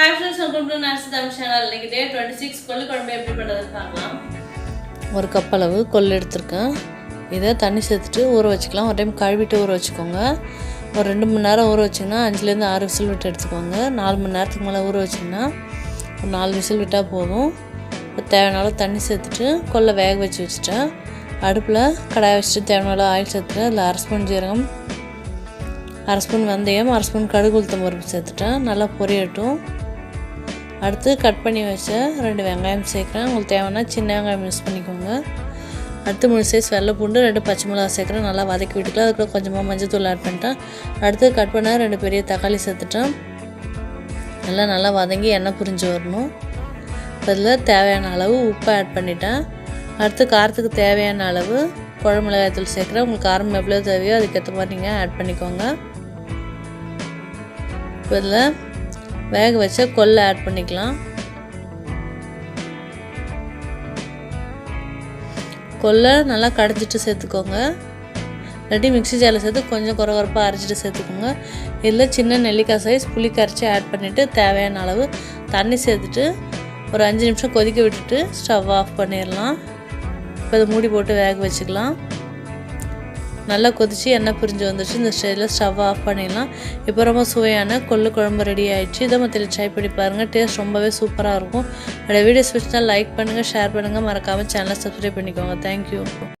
Hi friends welcome to nurse Tamil channel day twenty six கொள்ளு குழம்பு எப்படி பண்ணுறதுன்னு பார்க்கலாம். ஒரு கப் அளவு கொள்ளு எடுத்திருக்கேன். இதை தண்ணி சேர்த்துட்டு ஊற வச்சுக்கலாம். ஒரு டைம் கழுவிட்டு ஊற வச்சுக்கோங்க. ஒரு ரெண்டு மணி நேரம் ஊற வச்சிங்கன்னா அஞ்சுலேருந்து ஆறு விசில் விட்டு எடுத்துக்கோங்க. நாலு மணி நேரத்துக்கு மேலே ஊற வச்சிங்கன்னா ஒரு நாலு விசில் விட்டால் போதும். இப்போ தேவையான தண்ணி சேர்த்துட்டு கொல்லை வேக வச்சு வச்சுட்டேன். அடுப்பில் கடாயை வச்சுட்டு தேவையான ஆயில் சேர்த்துட்டு அதில் அரை ஸ்பூன் ஜீரகம் அரை ஸ்பூன் வெந்தயம் அரை ஸ்பூன் கடுகு உளுத்தம் பருப்பு சேர்த்துட்டேன். நல்லா பொரியட்டும். அடுத்து கட் பண்ணி வச்ச ரெண்டு வெங்காயம் சேர்க்குறேன். உங்களுக்கு தேவைன்னா சின்ன வெங்காயம் யூஸ் பண்ணிக்கோங்க. அடுத்து மூணு சைஸ் வெள்ளை பூண்டு ரெண்டு பச்சை மிளகா சேர்க்குறேன். நல்லா வதக்கி விட்டுக்கலாம். அதுக்குள்ள கொஞ்சமாக மஞ்சள் தூள் ஆட் பண்ணிட்டேன். அடுத்து கட் பண்ண ரெண்டு பெரிய தக்காளி சேர்த்துட்டேன். எல்லாம் நல்லா வதங்கி எண்ணெய் புரிஞ்சு வரணும். அதில் தேவையான அளவு உப்பை ஆட் பண்ணிட்டேன். அடுத்து காரத்துக்கு தேவையான அளவு குழம்பு மிளகாய்த்தூள் சேர்க்குறேன். உங்களுக்கு காரம் எவ்வளோ தேவையோ அதுக்கேற்ற மாதிரி நீங்கள் ஆட் பண்ணிக்கோங்க. இப்போ இதில் வேக வச்ச கொல்லை ஆட் பண்ணிக்கலாம். கொல்லை நல்லா கடைஞ்சிட்டு சேர்த்துக்கோங்க. இல்லாட்டி மிக்ஸி ஜாரில் சேர்த்து கொஞ்சம் குறகுறப்பாக அரைச்சிட்டு சேர்த்துக்கோங்க. இதில் சின்ன நெல்லிக்காய் சைஸ் புளி கரைச்சி ஆட் பண்ணிவிட்டு தேவையான அளவு தண்ணி சேர்த்துட்டு ஒரு அஞ்சு நிமிஷம் கொதிக்க விட்டுட்டு ஸ்டவ் ஆஃப் பண்ணிடலாம் இப்போ இதை மூடி போட்டு வேக வச்சுக்கலாம். நல்லா கொதிச்சு எண்ணெய் பிரிஞ்சு வந்துச்சு இந்த ஸ்டேஜில் ஸ்டவ்வை ஆஃப் பண்ணிடலாம். இப்போ ரொம்ப சுவையான கொள்ளு குழம்பு ரெடி ஆகிடுச்சு இதை மத்தியில் ட்ரை பண்ணி பாருங்கள் டேஸ்ட் ரொம்பவே சூப்பராக இருக்கும். என்னோடய வீடியோஸ் பிடிச்சா லைக் பண்ணுங்கள் ஷேர் பண்ணுங்கள் மறக்காமல் சேனலை சப்ஸ்கிரைப் பண்ணிக்கோங்க. தேங்க்யூ